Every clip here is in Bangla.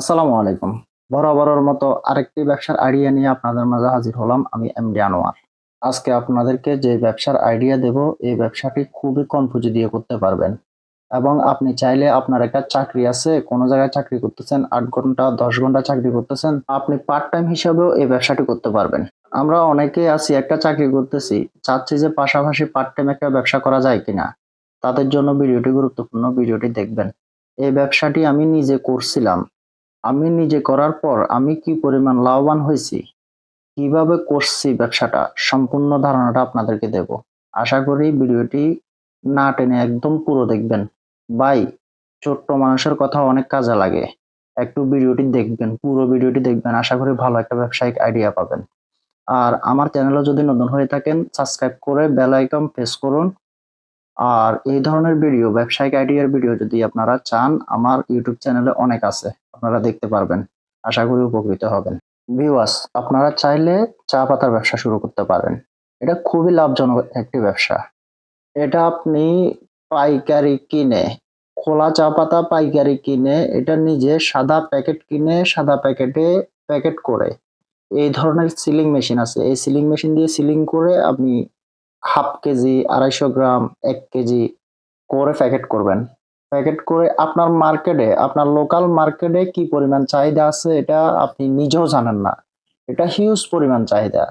আসসালামু আলাইকুম। বরাবরের মতো আরেকটি ব্যবসার আইডিয়া নিয়ে আপনাদের মাঝে হাজির হলাম আমি এমডি আনোয়ার। আজকে আপনাদেরকে যে ব্যবসার আইডিয়া দেব, এই ব্যবসাটি খুবই কম পুঁজি দিয়ে করতে পারবেন। এবং আপনি চাইলে আপনার একটা চাকরি আছে, কোনো জায়গায় চাকরি করতেছেন, আট ঘণ্টা, দশ ঘণ্টা চাকরি করতেছেন, আপনি পার্ট টাইম হিসাবেও এই ব্যবসাটি করতে পারবেন। আমরা অনেকেই আছি, একটা চাকরি করতেছি, চাচ্ছি যে পাশাপাশি পার্ট টাইম একটা ব্যবসা করা যায় কিনা। তাদের জন্য ভিডিওটি গুরুত্বপূর্ণ, ভিডিওটি দেখবেন। এই ব্যবসাটি আমি নিজে করছিলাম। আমি নিজে করার পর আমি কি পরিমাণ লাভবান হয়েছি? কীভাবে করছি ব্যবসাটা? সম্পূর্ণ ধারণাটা আপনাদেরকে দেব। আশা করি ভিডিওটি না টেনে একদম পুরো দেখবেন। বাই, ছোট্ট মানুষের কথা অনেক কাজে লাগে। একটু ভিডিওটি দেখবেন, পুরো ভিডিওটি দেখবেন। আশা করি ভালো একটা ব্যবসায়িক আইডিয়া পাবেন। আর আমার চ্যানেলে যদি নতুন হয়ে থাকেন, সাবস্ক্রাইব করে বেল আইকন প্রেস করুন। আর এই ধরনের ভিডিও ব্যবসায়িক আইডিয়ার ভিডিও যদি আপনারা চান, আমার ইউটিউব চ্যানেলে অনেক আছে, আপনারা দেখতে পারবেন। আশা করি উপকৃত হবেন। ভিউয়ার্স আপনারা চাইলে চা পাতার ব্যবসা শুরু করতে পারেন। এটা খুবই লাভজনক একটি ব্যবসা। এটা আপনি পাইকারি কিনে, খোলা চা পাতা পাইকারি কিনে, এটা নিজে সাদা প্যাকেট কিনে, সাদা প্যাকেটে প্যাকেট করে। এই ধরনের সিলিং মেশিন আছে। এই সিলিং মেশিন দিয়ে সিলিং করে আপনি হাফ কেজি, আড়াইশো গ্রাম, এক কেজি করে প্যাকেট করবেন। প্যাকেট করে আপনার মার্কেটে, আপনার লোকাল মার্কেটে কি পরিমাণ চাহিদা আছে এটা আপনি নিজেও জানেন না। এটা হিউজ পরিমাণ চাহিদা।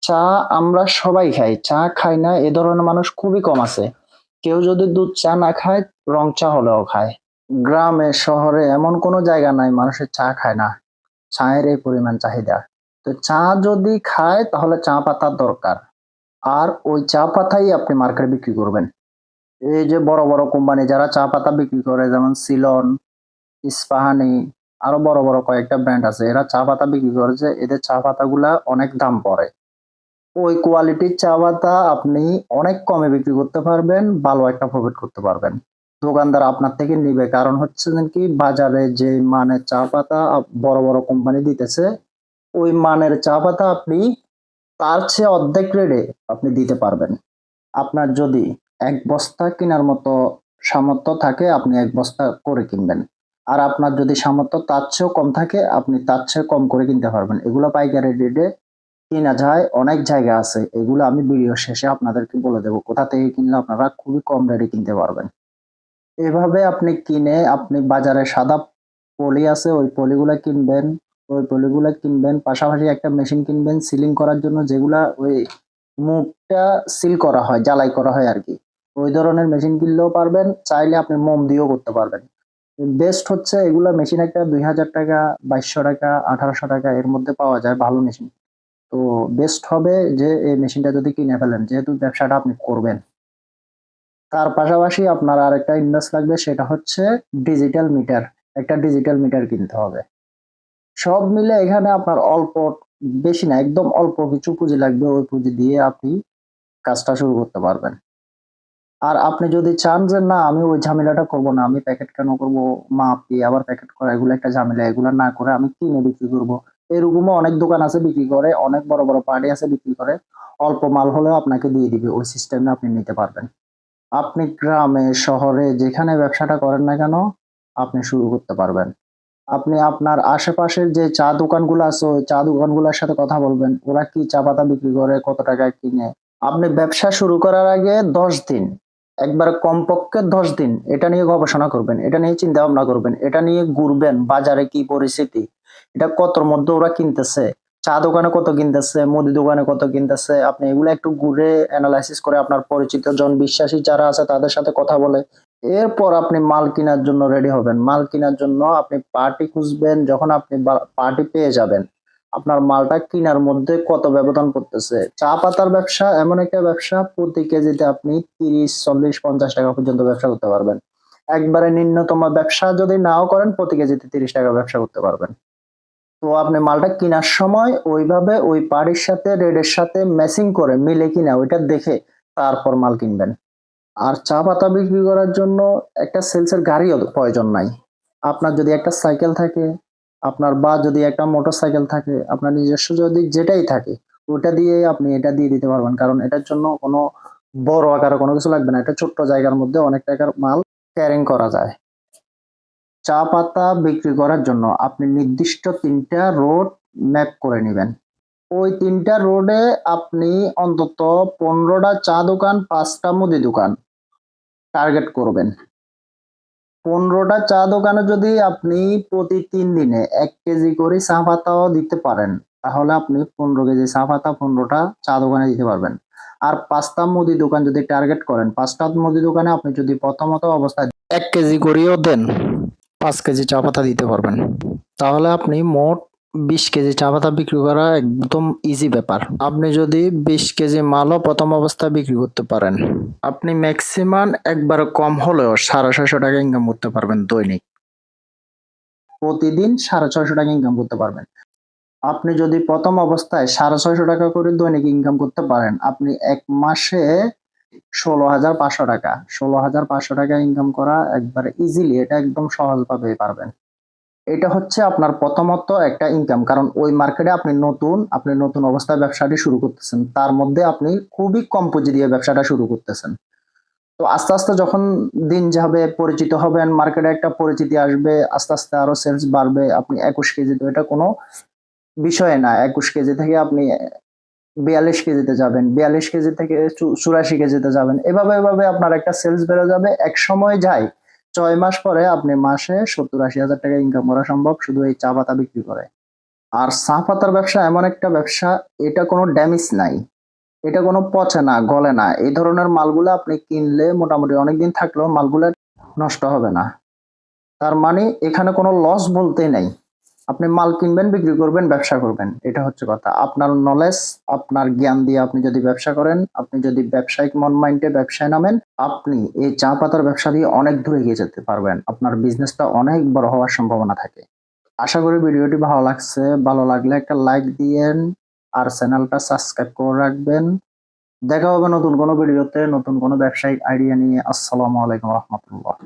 চা আমরা সবাই খাই, চা খাই না, এ ধরনের মানুষ খুবই কম আছে। কেউ যদি দুধ চা না খায়, রং চা হলেও খায়। গ্রামে, শহরে এমন কোনো জায়গা নাই মানুষের চা খায় না। চায়ের এই পরিমাণ চাহিদা। তো চা যদি খায়, তাহলে চা পাতার দরকার। আর ওই চা পাতাই আপনি মার্কেটে বিক্রি করবেন। এই যে বড় বড় কোম্পানি যারা চা পাতা বিক্রি করে, যেমন সিলন ইস্পাহানি আরও বড় বড় কয়েকটা ব্র্যান্ড আছে, এরা চা পাতা বিক্রি করে যে এদের চা পাতাগুলা অনেক দাম পড়ে। ওই কোয়ালিটির চা পাতা আপনি অনেক কমে বিক্রি করতে পারবেন, ভালো একটা প্রফিট করতে পারবেন। দোকানদার আপনার থেকে নিবে। কারণ হচ্ছে কি, বাজারে যে মানের চা পাতা বড় বড় কোম্পানি দিতেছে, ওই মানের চা পাতা আপনি তার চেয়ে অর্ধেক রেটে আপনি দিতে পারবেন। আপনার যদি এক বস্তা কেনার মতো সামর্থ্য থাকে, আপনি এক বস্তা করে কিনবেন। আর আপনার যদি সামর্থ্য তার চেয়েও কম থাকে, আপনি তার চেয়ে কম করে কিনতে পারবেন। এগুলো পাইকারি রেটে কিনা যায়, অনেক জায়গা আছে। এগুলো আমি ভিডিও শেষে আপনাদেরকে বলে দেবো। কোথা থেকে কিনলে আপনারা খুবই কম রেটে কিনতে পারবেন। এভাবে আপনি কিনে, আপনি বাজারে সাদা পলি আছে, ওই পলিগুলা কিনবেন। ওই পলিগুলা কিনবেন, পাশাপাশি একটা মেশিন কিনবেন সিলিং করার জন্য যেগুলা ওই মুখটা সিল করা হয়, জ্বালাই করা হয় আর কি। ওই ধরনের মেশিন কিনলেও পারবেন, চাইলে আপনি মোম দিয়েও করতে পারবেন। বেস্ট হচ্ছে এগুলা মেশিন একটা দুই হাজার টাকা, বাইশশো টাকা, আঠারোশো টাকা, এর মধ্যে পাওয়া যায়, ভালো মেশিন তো বেস্ট হবে যে এই মেশিনটা যদি কিনে ফেলেন, যেহেতু ব্যবসাটা আপনি করবেন। তার পাশাপাশি আপনার আরেকটা ইনভেস্ট লাগবে, সেটা হচ্ছে ডিজিটাল মিটার একটা ডিজিটাল মিটার কিনতে হবে। সব মিলে এখানে আপনার অল্প, বেশি না, একদম অল্প কিছু পুঁজি লাগবে ওই পুঁজি দিয়ে আপনি কাজটা শুরু করতে পারবেন। আর আপনি যদি চান যে না, আমি ওই ঝামেলাটা করব না, আমি প্যাকেট কেন করব, মাপ দিয়ে আবার প্যাকেট করা, এগুলো একটা ঝামেলা, এগুলো না করে আমি কিনে বিক্রি করব। এরকমও অনেক দোকান আছে বিক্রি করে, অনেক বড় বড় পার্টি আছে বিক্রি করে, অল্প মাল হলেও আপনাকে দিয়ে দিবে, ওই সিস্টেমে আপনি নিতে পারবেন। আপনি গ্রামে, শহরে যেখানে ব্যবসাটা করেন না কেন, আপনি শুরু করতে পারবেন। আপনি আপনার আশেপাশের যে চা দোকানগুলো আছে, ওই চা দোকানগুলোর সাথে কথা বলবেন। ওরা কি চা পাতা বিক্রি করে, কত টাকায় কিনে? আপনি ব্যবসা শুরু করার আগে দশ দিন, একবার কমপক্ষে দশ দিন এটা নিয়ে গবেষণা করবেন, এটা নিয়ে চিন্তা ভাবনা করবেন, এটা নিয়ে ঘুরবেন, বাজারে কি পরিস্থিতি, এটা কতর মধ্যে ওরা কিনতেছে, চা দোকানে কত কিনতেছে, মুদি দোকানে কত কিনতেছে, আপনি এগুলো একটু ঘুরে অ্যানালাইসিস করে আপনার পরিচিত জন বিশ্বাসী যারা আছে তাদের সাথে কথা বলে এরপর আপনি মাল কেনার জন্য রেডি হবেন। মাল কেনার জন্য আপনি পার্টি খুঁজবেন, যখন আপনি পার্টি পেয়ে যাবেন, আপনার মালটা কেনার মধ্যে কত ব্যবধান করতেছে। চা পাতার ব্যবসা এমন একটা ব্যবসা, প্রতি কেজিতে আপনি তিরিশ, চল্লিশ, পঞ্চাশ টাকা পর্যন্ত ব্যবসা করতে পারবেন। একবারে নিম্নতম ব্যবসা যদি নাও করেন, প্রতি কেজিতে তিরিশ টাকা ব্যবসা করতে পারবেন। তো আপনি মালটা কেনার সময় ওইভাবে ওই পাড়ির সাথে রেডের সাথে ম্যাচিং করে মিলে কিনা, ওইটা দেখে তারপর মাল কিনবেন। আর চা পাতা বিক্রি করার জন্য একটা সেলসের গাড়িও প্রয়োজন নাই। আপনার যদি একটা সাইকেল থাকে, আপনার বা যদি একটা মোটর সাইকেল থাকে, আপনার নিজস্ব যদি যেটাই থাকে, ওটা দিয়ে আপনি এটা দিয়ে দিতে পারবেন। কারণ এটার জন্য কোনো বড় আকারে কোনো কিছু লাগবে না। এটা ছোট্ট জায়গার মধ্যে অনেক টাকার মাল ক্যারিং করা যায়। চা পাতা বিক্রি করার জন্য আপনি নির্দিষ্ট তিনটা রোড ম্যাপ করে নেবেন। ওই তিনটা রোডে আপনি অন্তত পনেরোটা চা দোকান, পাঁচটা মুদি দোকান। টার্গেট করবেন। পনেরোটা চা দোকানে যদি আপনি প্রতি তিন দিনে এক কেজি করে চা পাতাও দিতে পারেন, তাহলে আপনি পনেরো কেজি চা পাতা, পনেরোটা চা দোকানে দিতে পারবেন। আর পাঁচটা মুদি দোকান যদি টার্গেট করেন, পাঁচটা মুদি দোকানে আপনি যদি প্রথমত অবস্থায় এক কেজি করেও দেন, পাঁচ কেজি চা পাতা দিতে পারবেন। তাহলে আপনি মোট বিশ কেজি চা পাতা বিক্রি করা একদম ইজি ব্যাপার। আপনি যদি বিশ কেজি মালও প্রথম অবস্থায় বিক্রি করতে পারেন, আপনি ম্যাক্সিমাম একবার কম হলেও সাড়ে ছয়শো টাকা ইনকাম করতে পারবেন দৈনিক। প্রতিদিন সাড়ে ছয়শো টাকা ইনকাম করতে পারবেন। আপনি যদি প্রথম অবস্থায় সাড়ে ছয়শো টাকা করে দৈনিক ইনকাম করতে পারেন, আপনি এক মাসে ষোলো হাজার পাঁচশো টাকা। ষোলো হাজার পাঁচশো টাকা ইনকাম করা একবার ইজিলি এটা একদম সহজভাবে পারবেন। এটা হচ্ছে আপনার প্রথমত একটা ইনকাম কারণ ওই মার্কেটে আপনি নতুন আপনি নতুন অবস্থায় ব্যবসাটি শুরু করতেছেন। তার মধ্যে আপনি খুবই কম পুঁজি দিয়ে ব্যবসাটা শুরু করতেছেন। তো আস্তে আস্তে যখন দিন যাবে, পরিচিত হবেন মার্কেটে একটা পরিচিতি আসবে, আস্তে আস্তে আরও সেলস বাড়বে, আপনি একুশ কেজি, তো এটা কোনো বিষয় না। একুশ কেজি থেকে আপনি বিয়াল্লিশ কেজিতে যাবেন, বিয়াল্লিশ কেজি থেকে চুরাশি কেজিতে যাবেন। এভাবে এভাবে আপনার একটা সেলস বেড়ে যাবে। এক সময় যায় ছয় মাস পরে আপনি মাসে সত্তর আশি হাজার টাকা ইনকাম করা সম্ভব শুধু এই চা পাতা বিক্রি করে। আর চা পাতার ব্যবসা এমন একটা ব্যবসা, এটা কোনো ড্যামেজ নাই। এটা কোনো পচে না, গলে না। এই ধরনের মালগুলো আপনি কিনলে মোটামুটি অনেকদিন থাকলেও মালগুলো নষ্ট হবে না। তার মানে এখানে কোনো লস বলতে নেই। আপনি মাল কিনবেন, বিক্রি করবেন, ব্যবসা করবেন। এটা হচ্ছে কথা। আপনার নলেজ আপনার জ্ঞান দিয়ে আপনি যদি ব্যবসা করেন, আপনি যদি ব্যবসায়িক মন মাইন্ডে ব্যবসায় নামেন, আপনি এই চা পাতার ব্যবসা দিয়ে অনেক দূরে এগিয়ে যেতে পারবেন। আপনার বিজনেসটা অনেক বড় হওয়ার সম্ভাবনা থাকে। আশা করি ভিডিওটি ভালো লাগছে। ভালো লাগলে একটা লাইক দিয়েন আর চ্যানেলটা সাবস্ক্রাইব করে রাখবেন। দেখা হবে নতুন কোনো ভিডিওতে, নতুন কোনো ব্যবসায়িক আইডিয়া নিয়ে। আসসালামু আলাইকুম রহমতুল্লাহ।